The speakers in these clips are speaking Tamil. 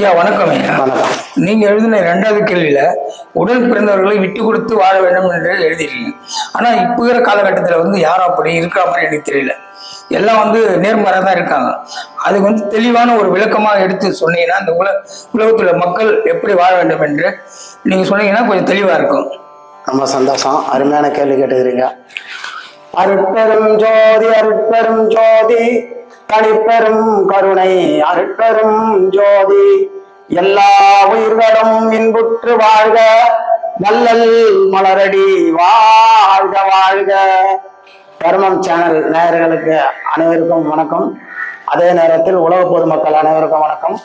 ஐயா வணக்கம் ஐயா. வணக்கம். நீங்க எழுதின இரண்டாவது கேள்வியில உடன் பிறந்தவர்களை விட்டு கொடுத்து வாழ வேண்டும் என்று எழுதிருக்கீங்க ஆனா இப்ப இருக்கிற காலகட்டத்துல வந்து யாரும் அப்படி இருக்கிற மாதிரி எனக்கு தெரியல. எல்லாம் வந்து நேர்மறையா தான் இருக்காங்க. அதுக்கு வந்து தெளிவான ஒரு விளக்கமா எடுத்து சொன்னீங்கன்னா இந்த உல உலகத்துல மக்கள் எப்படி வாழ வேண்டும் என்று நீங்க சொன்னீங்கன்னா கொஞ்சம் தெளிவா இருக்கும். ரொம்ப சந்தோஷம். அருமையான கேள்வி கேட்டுக்கிறீங்க அருட்பெரும் ஜோதி அருட்பெரும் ஜோதி. தனிப்பெரும் கருணை அருட்பெரும் ஜோதி. எல்லா உயிர்களும் இன்புற்று வாழ்க. நல்லல் மலரடி வாழ்க வாழ்க. தர்மம் சேனல் நேயர்களுக்கு அனைவருக்கும் வணக்கம். அதே நேரத்தில் உலக பொதுமக்கள் அனைவருக்கும் வணக்கம்.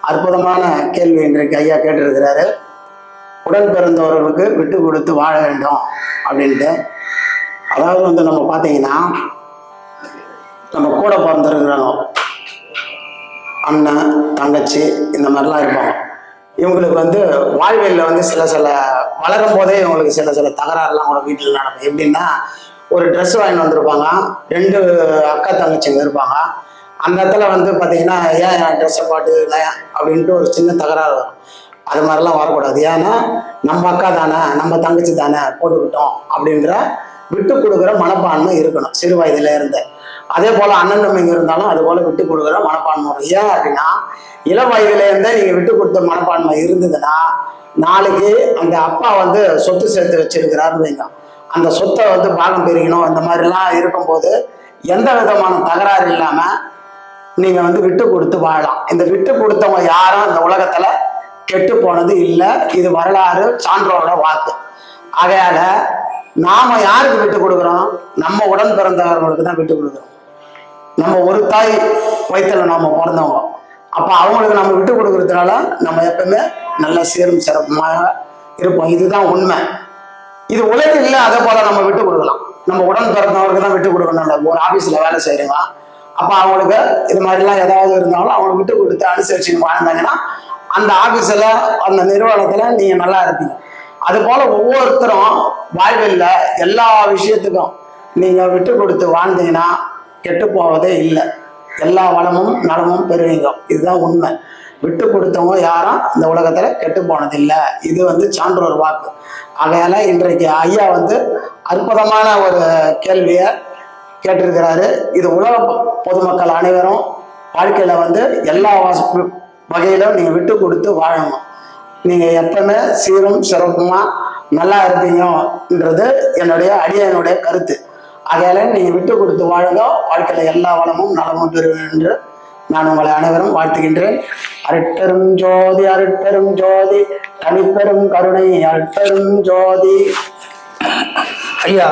அற்புதமான கேள்வி இன்றைக்கு ஐயா கேட்டிருக்கிறாரு. உடன் பிறந்தவர்களுக்கு விட்டு கொடுத்து வாழ வேண்டும் அப்படின்ட்டு. அதாவது வந்து நம்ம பார்த்தீங்கன்னா நம்ம கூட பிறந்திருக்கிறவங்க அண்ணன் தங்கச்சி இந்த மாதிரிலாம் இருப்பாங்க. இவங்களுக்கு வந்து வாழ்வியலில் வந்து சில சில வளரும் போதே இவங்களுக்கு சில சில தகராறுலாம் கூட வீட்டில் நடக்கும். எப்படின்னா ஒரு ட்ரெஸ் வாங்கிட்டு வந்திருப்பாங்க ரெண்டு அக்கா தங்கச்சிங்க இருப்பாங்க. அந்த இடத்துல வந்து பார்த்தீங்கன்னா ஏன் என் ட்ரெஸ்ஸை பாட்டு ஏன் அப்படின்ட்டு ஒரு சின்ன தகராறு வரும். அது மாதிரிலாம் வரக்கூடாது. ஏன்னா நம்ம அக்கா தானே நம்ம தங்கச்சி தானே போட்டுக்கிட்டோம் அப்படின்ற விட்டு கொடுக்குற மனப்பான்மை இருக்கணும். சிறு வயதுல இருந்து. அதே போல அண்ணன் தம்பிங்க இருந்தாலும் அது போல விட்டு கொடுக்குற மனப்பான்மை வரும். ஏன் அப்படின்னா இளம் வயதுல இருந்தே நீங்க விட்டு கொடுத்த மனப்பான்மை இருந்ததுன்னா நாளைக்கு அந்த அப்பா வந்து சொத்து சேர்த்து வச்சிருக்கிறாருன்னு வைங்க. அந்த சொத்தை வந்து பாகம் பிரிக்கணும். இந்த மாதிரிலாம் இருக்கும்போது எந்த விதமான தகராறு இல்லாம நீங்க வந்து விட்டு கொடுத்து வாழலாம். இந்த விட்டு கொடுத்தவங்க யாரும் இந்த உலகத்துல கெட்டு போனது இல்லை. இது வரலாறு சான்றோட வாக்கு. ஆகையால நாம யாருக்கு விட்டு கொடுக்குறோம்? நம்ம உடன் பிறந்தவர்களுக்கு தான் விட்டு கொடுக்குறோம். நம்ம ஒரு தாய் வயிற்றுல நாம பிறந்தவங்க. அப்ப அவங்களுக்கு நம்ம விட்டு கொடுக்கறதுனால நம்ம எப்பவுமே நல்ல சீரும் சிறப்புமாக இருப்போம். இதுதான் உண்மை. இது உலகம் இல்லை அதே போல நம்ம விட்டு கொடுக்கலாம். நம்ம உடன் பிறந்தவருக்கு தான் விட்டு கொடுக்கணும் ஒரு ஆபீஸ்ல வேலை செய்யறோங்க அப்ப அவங்களுக்கு இது மாதிரிலாம் ஏதாவது இருந்தாலும் அவங்களுக்கு விட்டு கொடுத்து அனுசரிச்சு வாழ்ந்தாங்கன்னா அந்த ஆபீஸ்ல அந்த நிறுவனத்துல நீங்க நல்லா இருப்பீங்க. அது போல ஒவ்வொருத்தரும் வாழ்வில் எல்லா விஷயத்துக்கும் நீங்க விட்டு கொடுத்து வாழ்ந்தீங்கன்னா கெட்டு போவதே இல்லை. எல்லா வளமும் நலமும் பெறுவீங்க. இதுதான் உண்மை. விட்டு கொடுத்தவங்க யாரும் இந்த உலகத்துல கெட்டு போனதில்லை. இது வந்து சான்றோர் வாக்கு. ஆகையால இன்றைக்கு ஐயா வந்து அற்புதமான ஒரு கேள்வியை கேட்டிருக்கிறாரு. இது உலக பொதுமக்கள் அனைவரும் வாழ்க்கையில வந்து எல்லா வகையிலும் நீங்க விட்டு கொடுத்து வாழணும். நீங்க எப்பவுமே சீரும் சிறப்புமா நல்லா இருப்பீங்கன்றது என்னுடைய அடியனுடைய கருத்து. ஆகையால நீங்க விட்டு கொடுத்து வாழுங்க வாழ்க்கையில எல்லா வளமும் நலமும் பெறுவேன் என்று நான் உங்களை அனைவரும் வாழ்த்துகின்றேன். அருட்பெரும் ஜோதி அருட்பெரும் ஜோதி தனிப்பெரும் கருணை அருட்பெரும் ஜோதி. ஐயா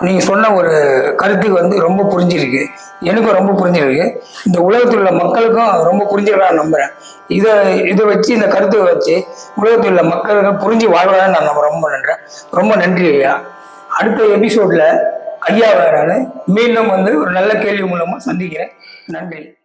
நீங்கள் சொன்ன ஒரு கருத்துக்கு வந்து ரொம்ப புரிஞ்சிருக்கு. எனக்கும் ரொம்ப புரிஞ்சிருக்கு. இந்த உலகத்தில் உள்ள மக்களுக்கும் ரொம்ப புரிஞ்சிருக்கா நம்புகிறேன் இதை இதை வச்சு இந்த கருத்தை வச்சு உலகத்தில் உள்ள மக்களுக்கு புரிஞ்சு வாழ்வான்னு நான் நம்ம ரொம்ப நன்றேன். ரொம்ப நன்றி ஐயா. அடுத்த எபிசோடில் ஐயா நான் மீண்டும் வந்து ஒரு நல்ல கேள்வி மூலமாக சந்திக்கிறேன். நன்றி.